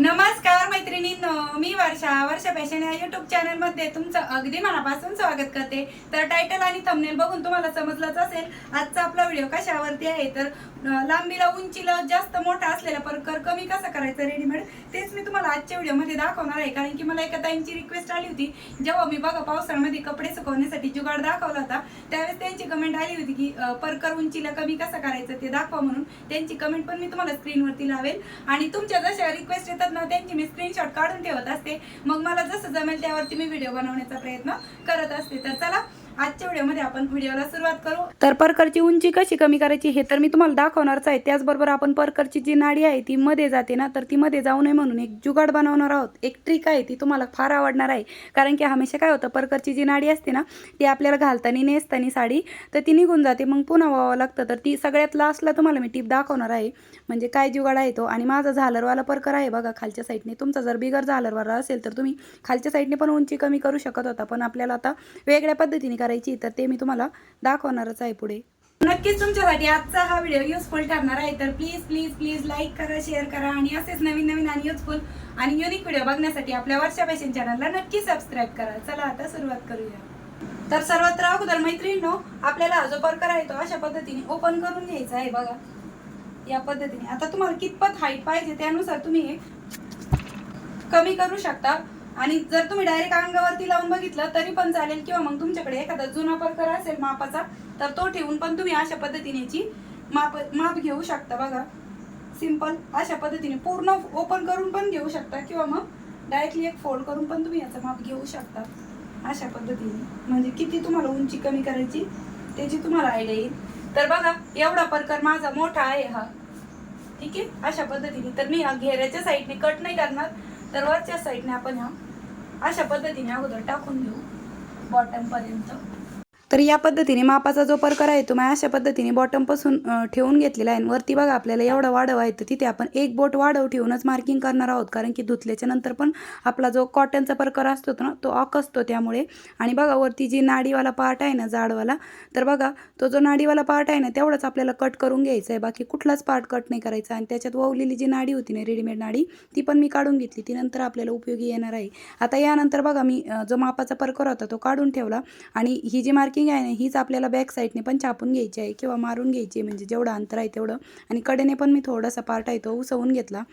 नमस्कार मैत्रिणींनो मी वर्षा वर्षा फॅशन या युट्यूब चॅनलमध्ये तुमचं अगदी मनापासून स्वागत करते. तर टायटल आणि थंबनेल बघून तुम्हाला समजलंच असेल आजचा आपला व्हिडिओ कशावरती आहे? तर लांबीला उंचीला जास्त मोठा असलेला परकर कमी कसा करायचा रेडीमेड तेच मी तुम्हाला आजच्या व्हिडिओमध्ये दाखवणार आहे. कारण की मला एका ताईंची रिक्वेस्ट आली होती जेव्हा मी बघा पावसाळ्यामध्ये कपडे सुकवण्यासाठी जुगाड दाखवला होता त्यावेळेस त्यांची कमेंट आली होती की परकर उंचीला कमी कसा करायचं ते दाखवा म्हणून. त्यांची कमेंट पण मी तुम्हाला स्क्रीनवरती लावेल. आणि तुमच्या जशा रिक्वेस्ट येतात ना त्यांची मी स्क्रीन स्क्रीनशॉट काढून ठेवत असते. मग मला जसं जमेल त्यावरती मी व्हिडिओ बनवण्याचा प्रयत्न करत असते. तर चला आजच्या व्हिडिओमध्ये आपण व्हिडिओला सुरुवात करू. तर परकरची उंची कशी कमी करायची हे तर मी तुम्हाला दाखवणारच आहे. त्याचबरोबर आपण परकरची जी नाडी आहे ती मध्ये जाते ना तर ती मध्ये जाऊ नये म्हणून एक जुगाड बनवणार आहोत. एक ट्रिक आहे ती तुम्हाला फार आवडणार आहे. कारण की हमेशा काय होतं परकरची जी नाडी असते ना ती आपल्याला घालताना नेसताना साडी तर ती निघून जाते. मग पुन्हा व्हावं लागतं. तर ती सगळ्यात लास्टला तुम्हाला मी टिप दाखवणार आहे. म्हणजे काय जुगाड आहे तो. आणि माझा झालरवाला परकर आहे बघा खालच्या साईडने तुमचा जर बिगर झालरवाला असेल तर तुम्ही खालच्या साईडने पण उंची कमी करू शकत होता. पण आपल्याला आता वेगळ्या पद्धतीने करायची तर ते मी तुम्हाला दाखवणारच आहे पुढे. नक्कीच तुमच्यासाठी आजचा हा व्हिडिओ युजफुल ठरणार आहे तर प्लीज प्लीज प्लीज लाईक करा शेअर करा आणि असेच नवीन नवीन आणि युजफुल आणि युनिक व्हिडिओ बघण्यासाठी आपल्या वर्षा फॅशन चॅनलला नक्की सबस्क्राईब करा. चला आता सुरुवात करूया. तर सर्वत्र अगोदर मैत्रिणींनो आपल्याला जो परकर आहे तो अशा पद्धतीने ओपन करून घ्यायचा आहे बघा. या पद्धतीने. आता तुम्हाला कितपत हाईट पाहिजे त्यानुसार तुम्ही कमी करू शकता. आणि जर तुम्ही डायरेक्ट अंगावरती लावून बघितलं तरी पण चालेल. किंवा मग तुमच्याकडे एखादा जुना परकर असेल मापाचा तर तो ठेवून पण तुम्ही अशा पद्धतीने माप माप घेऊ शकता बघा. सिंपल अशा पद्धतीने पूर्ण ओपन करून पण घेऊ शकता किंवा मग डायरेक्टली एक फोल्ड करून पण तुम्ही याचं माप घेऊ शकता. अशा पद्धतीने. म्हणजे किती तुम्हाला उंची कमी करायची त्याची तुम्हाला आयडिया येईल. तर बघा एवढा परकर माझा मोठा आहे हा. ठीक आहे? अशा पद्धतीने. तर मी हा घेऱ्याच्या साईडने कट नाही करणार. तर वरच्या साईडने आपण हा अशा पद्धतीने अगोदर टाकून घेऊ बॉटमपर्यंत तर या पद्धतीने मापाचा जो प्रकार आहे तो मी अशा पद्धतीने बॉटमपासून ठेवून घेतलेला आहे. आणि वरती बघा आपल्याला एवढा वाढव आहे तर तिथे आपण एक बोट वाढव ठेवूनच मार्किंग करणार आहोत. कारण की धुतल्याच्या नंतर पण आपला जो कॉटनचा प्रकार असतो ना तो ऑक असतो त्यामुळे. आणि बघा वरती जी नाडीवाला पार्ट आहे ना जाडवाला तर बघा तो जो नाडीवाला पार्ट आहे ना तेवढाच आपल्याला कट करून घ्यायचा आहे. बाकी कुठलाच पार्ट कट नाही करायचा. आणि त्याच्यात ववलेली जी नाडी होती ना रेडीमेड नाडी ती पण मी काढून घेतली. ती नंतर आपल्याला उपयोगी येणार आहे. आता यानंतर बघा मी जो मापाचा प्रकार होता तो काढून ठेवला. आणि ही जी मार्किंग आहे ना हीच आपल्याला बॅक साईडने पण छापून घ्यायची आहे किंवा मारून घ्यायची आहे म्हणजे जेवढं अंतर आहे तेवढं. आणि कडेने पण मी थोडासा पार्ट आहे तो उसवून घेतला.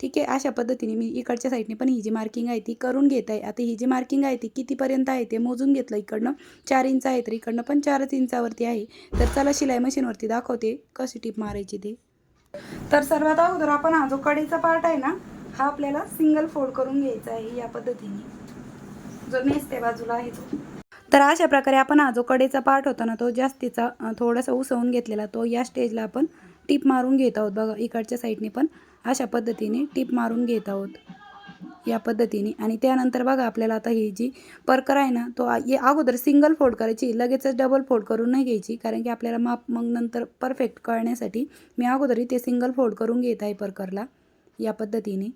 ठीक आहे अशा पद्धतीने मी इकडच्या साईडने पण ही जी मार्किंग आहे ती करून घेत आहे. आता ही जी मार्किंग आहे ती कितीपर्यंत आहे ते मोजून घेतलं इकडनं. चार इंच आहे तर इकडनं पण चारच इंचावरती आहे. तर चला शिलाई मशीनवरती दाखवते कशी टीप मारायची ते. तर सर्वात अगोदर आपण हा जो कडेचा पार्ट आहे ना हा आपल्याला सिंगल फोल्ड करून घ्यायचा आहे या पद्धतीने. जो नेसते बाजूला आहे तो. तर अशा प्रकारे आपण हा जो कडेचा पार्ट होता ना तो जास्तीचा थोडासा उसवून घेतलेला तो या स्टेजला आपण टीप मारून घेत आहोत. बघा इकडच्या साईडने पण अशा पद्धतीने टीप मारून घेत आहोत. या पद्धतीने. आणि त्यानंतर बघा आपल्याला आता ही जी परकर आहे ना तो ये अगोदर सिंगल फोल्ड करायची लगेचच डबल फोल्ड करून नाही घ्यायची कारण की आपल्याला माप मग नंतर परफेक्ट कळण्यासाठी मी अगोदर इथे सिंगल फोल्ड करून घेत आहे परकरला. या पद्धतीने.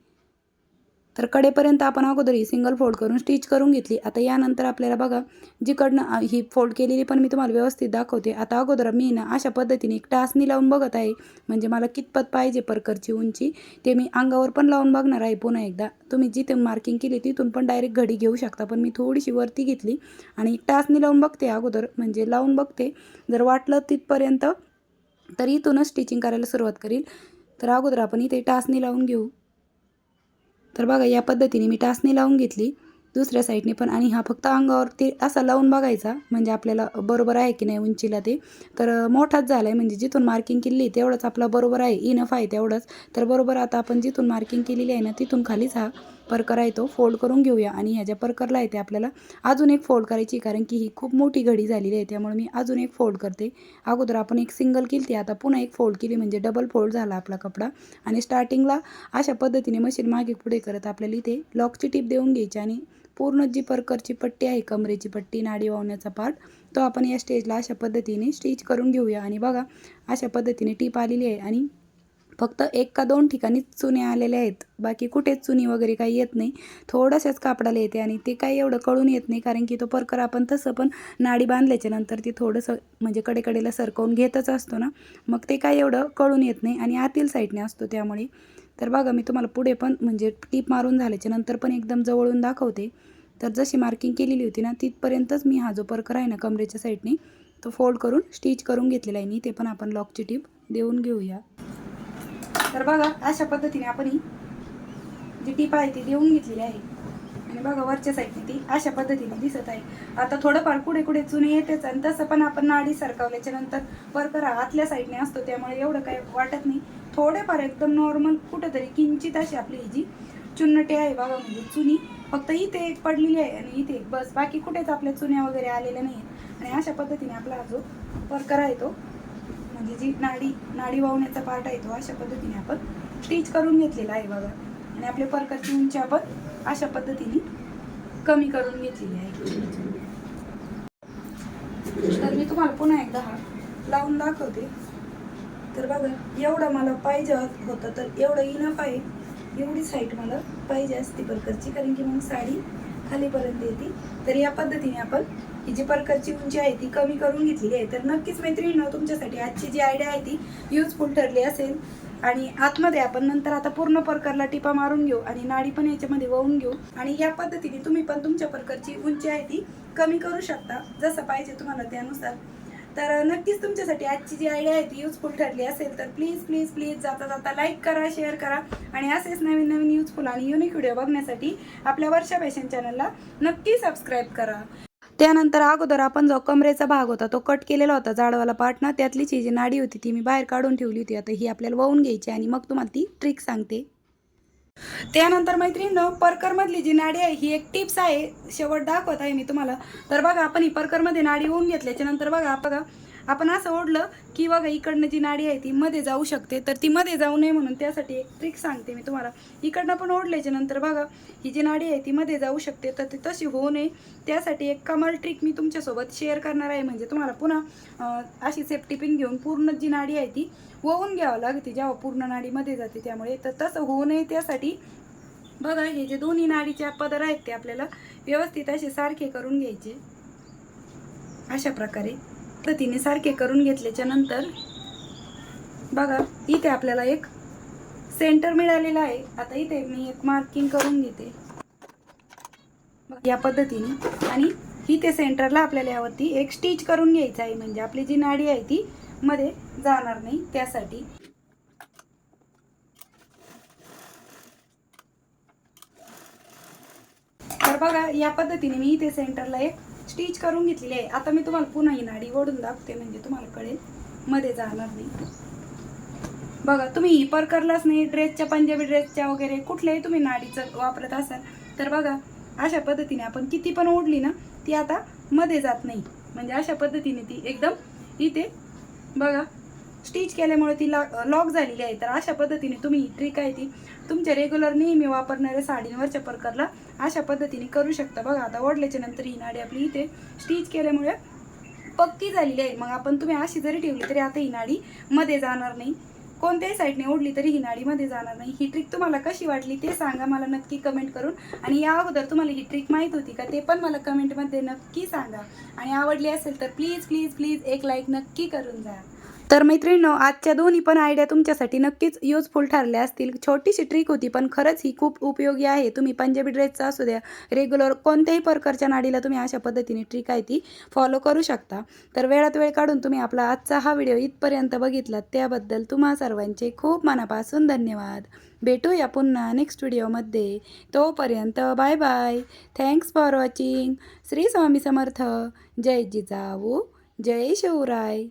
तर कडेपर्यंत आपण अगोदर ही सिंगल फोल्ड करून स्टिच करून घेतली. आता यानंतर आपल्याला बघा जिकडनं ही फोल्ड केलेली पण मी तुम्हाला व्यवस्थित दाखवते. आता अगोदर मी ना अशा पद्धतीने एक टासनी लावून बघत आहे. म्हणजे मला कितपत पाहिजे परकरची उंची ते मी अंगावर पण लावून बघणार आहे पुन्हा एकदा. तुम्ही जिथे मार्किंग केली तिथून पण डायरेक्ट घडी घेऊ शकता. पण मी थोडीशी वरती घेतली आणि एक टासनी लावून बघते अगोदर. म्हणजे लावून बघते. जर वाटलं तिथपर्यंत तर इथूनच स्टिचिंग करायला सुरुवात करील. तर अगोदर आपण इथे टासनी लावून घेऊ. तर बघा या पद्धतीने मी टाचणी लावून घेतली. दुसऱ्या साईडने पण आणि हा फक्त अंगावर ते असा लावून बघायचा म्हणजे आपल्याला बरोबर आहे की नाही उंचीला ते. तर मोठाच झाला आहे म्हणजे जिथून मार्किंग केली तेवढंच आपला बरोबर आहे. इनफ आहे तेवढंच. तर बरोबर आता आपण जिथून मार्किंग केलेली आहे ना तिथून खालीच हा परकर आहे तो फोल्ड करून घेऊया. आणि ह्या ज्या परकरला येते आपल्याला अजून एक फोल्ड करायची कारण की ही खूप मोठी घडी झालेली आहे. त्यामुळे मी अजून एक फोल्ड करते. अगोदर आपण एक सिंगल केली आता पुन्हा एक फोल्ड केली म्हणजे डबल फोल्ड झाला आपला कपडा. आणि स्टार्टिंगला अशा पद्धतीने मशीन मागे पुढे करत आपल्याला इथे लॉकची टीप देऊन घ्यायची. आणि पूर्ण जी परकरची पट्टी आहे कमरेची पट्टी नाडी वावण्याचा पार्ट तो आपण या स्टेजला अशा पद्धतीने स्टिच करून घेऊया. आणि बघा अशा पद्धतीने टीप आलेली आहे. आणि फक्त एक का दोन ठिकाणी चुन्या आलेल्या आहेत. बाकी कुठेच चुनी वगैरे काही येत नाही. थोडंसंच कापडाला येते आणि ते काही एवढं कळून येत नाही कारण की तो परकर आपण तसं पण नाडी बांधल्याच्या नंतर ती थोडंसं म्हणजे कडेकडेला सरकवून घेतच असतो ना. मग ते काही एवढं कळून येत नाही आणि आतील साईडने असतो त्यामुळे. तर बघा मी तुम्हाला पुढे पण म्हणजे टीप मारून झाल्याच्यानंतर पण एकदम जवळून दाखवते. तर जशी मार्किंग केलेली होती ना तिथपर्यंतच मी हा जो परकर आहे ना कमरेच्या साईडने तो फोल्ड करून स्टिच करून घेतलेला आहे. मी ते पण आपण लॉकची टीप देऊन घेऊया. तर बघा अशा पद्धतीने आपण ही जी टीप आहे ती देऊन घेतलेली आहे. आणि बघा वरच्या साईडने ती अशा पद्धतीने दिसत आहे. आता थोडंफार कुठे कुठे चुने येतेच आणि तसं पण आपण नाडी सरकावल्याच्या नंतर परकर हा आतल्या साईडने असतो त्यामुळे एवढं काही वाटत नाही. थोडेफार एकदम नॉर्मल कुठंतरी किंचित अशी आपली ही जी चुन्नटी आहे बघा म्हणजे चुनी फक्त इथे एक पडलेली आहे आणि इथे एक बस. बाकी कुठेच आपल्या चुन्या वगैरे आलेल्या नाही आणि अशा पद्धतीने आपला जो वर्कर आहे तो म्हणजे जी नाडी नाडी वावण्याचा पार्ट आहे तो अशा पद्धतीने आपण स्टिच करून घेतलेला आहे बघा. आणि आपल्या परकरची उंची आपण अशा पद्धतीने कमी करून घेतलेली आहे. तर मी तुम्हाला पुन्हा एकदा हा लावून दाखवते. तर बघा एवढं मला पाहिजे होतं तर एवढं इनफ आहे. एवढीच हाईट मला पाहिजे असते परकरची कारण की मग साडी खालीपर्यंत येते. तर या पद्धतीने आपण ही जी परकरची उंची आहे ती कमी करून घेतलेली आहे. तर नक्कीच मैत्रिणींनो तुमच्यासाठी आजची जी आयडिया आहे ती युजफुल ठरली असेल. आणि आतमध्ये आपण नंतर आता पूर्ण परकरला टिपा मारून घेऊ आणि नाडी पण याच्यामध्ये वळून घेऊ. आणि या पद्धतीने तुम्ही पण तुमच्या परकरची उंची आहे ती कमी करू शकता. जसं पाहिजे तुम्हाला त्यानुसार. तर नक्कीच तुमच्यासाठी आजची जी आयडिया आहे ती युजफुल ठरली असेल तर प्लीज प्लीज प्लीज जाता जाता लाईक करा शेअर करा. आणि असेच नवीन नवीन युजफुल आणि युनिक व्हिडिओ बघण्यासाठी आपल्या वर्षा फॅशन चॅनलला नक्की सबस्क्राईब करा. त्यानंतर अगोदर आपण जो कमरेचा भाग होता तो कट केलेला होता जाडवाला पार्ट ना जी नाडी होती ती मी बाहेर काढून ठेवली होती. आता ही आपल्याला वाहून घ्यायची आणि मग तुम्हाला ती ट्रिक सांगते. त्यानंतर मैत्रिणीनं परकरमधली जी नाडी आहे ही एक टिप्स आहे. शेवट दाखवत आहे मी तुम्हाला. तर बघा आपण ही परकरमध्ये नाडी होऊन घेतल्याच्या नंतर बघा बघा आपण असं ओढलं की बघा इकडनं जी नाडी आहे ती मध्ये जाऊ शकते. तर ती मध्ये जाऊ नये म्हणून त्यासाठी एक ट्रिक सांगते मी तुम्हाला. इकडनं पण ओढल्याच्या नंतर बघा ही जी नाडी आहे ती मध्ये जाऊ शकते. तर ती तशी होऊ नये. त्यासाठी एक कमाल ट्रिक मी तुमच्यासोबत शेअर करणार आहे. म्हणजे तुम्हाला पुन्हा अशी सेफ्टी पिन घेऊन पूर्ण जी नाडी आहे ती वळून घ्यावं लागते. जेव्हा पूर्ण नाडीमध्ये जाते त्यामुळे. तर तसं होऊ नये त्यासाठी. बघा हे जे दोन्ही नाडीच्या पदर आहेत ते आपल्याला व्यवस्थित असे सारखे करून घ्यायचे. अशा प्रकारे. पद्धतीने सारखे करून घेतल्याच्या नंतर बघा इथे आपल्याला एक सेंटर मिळालेला आहे. आता इथे मी एक मार्किंग करून घेते. या पद्धतीने. आणि इथे सेंटरला आपल्याला यावरती एक स्टिच करून घ्यायचं आहे. म्हणजे आपली जी नाडी आहे ती मध्ये जाणार नाही त्यासाठी. तर बघा या पद्धतीने मी इथे सेंटरला एक स्टिच करून घेतलेली आहे. आता मी तुम्हाला पुन्हा ही नाडी ओढून दाखवते म्हणजे तुम्हाला कळेल. मध्ये जाणार नाही. बघा तुम्ही ही परकरलाच नाही ड्रेसच्या पंजाबी ड्रेसच्या वगैरे कुठल्याही तुम्ही नाडीचं वापरत असाल तर बघा अशा पद्धतीने आपण किती पण ओढली ना ती आता मध्ये जात नाही. म्हणजे अशा पद्धतीने ती एकदम इथे बघा स्टिच केल्यामुळे ती लॉक झालेली आहे. तर अशा पद्धतीने तुम्ही ही ट्रिक आहे ती तुमच्या रेग्युलर नेहमी वापरणाऱ्या साडींवरच्या परकरला अशा पद्धतीने करू शकता. बघा आता ओढल्याच्या नंतर ही नाडी आपली इथे स्टिच केल्यामुळे पक्की झालेली आहे. मग आपण तुम्ही अशी जरी ठेवली तरी आता ही नाडी मध्ये जाणार नाही. कोणत्याही साईडने ओढली तरी ही नाडी मध्ये जाणार नाही. ही ट्रिक तुम्हाला कशी वाटली ते सांगा मला नक्की कमेंट करून. आणि या अगोदर तुम्हाला ही ट्रिक माहीत होती का ते पण मला कमेंटमध्ये नक्की सांगा. आणि आवडली असेल तर प्लीज प्लीज प्लीज एक लाईक नक्की करून जा. तर मैत्रिणींनो आजच्या दोन्ही पण आयडिया तुमच्यासाठी नक्कीच युजफुल ठरल्या असतील. छोटीशी ट्रिक होती पण खरंच ही खूप उपयोगी आहे. तुम्ही पंजाबी ड्रेसचा असू द्या रेग्युलर कोणत्याही प्रकारच्या नाडीला तुम्ही अशा पद्धतीने ट्रिक आहे ती फॉलो करू शकता. तर वेळात वेळ काढून तुम्ही आपला आजचा हा व्हिडिओ इथपर्यंत बघितलात. त्याबद्दल तुम्हा सर्वांचे खूप मनापासून धन्यवाद. भेटूया पुन्हा नेक्स्ट व्हिडिओमध्ये तोपर्यंत bye bye thanks for watching Shri Swami Samarth. जय जिजाऊ. जय शिवराय.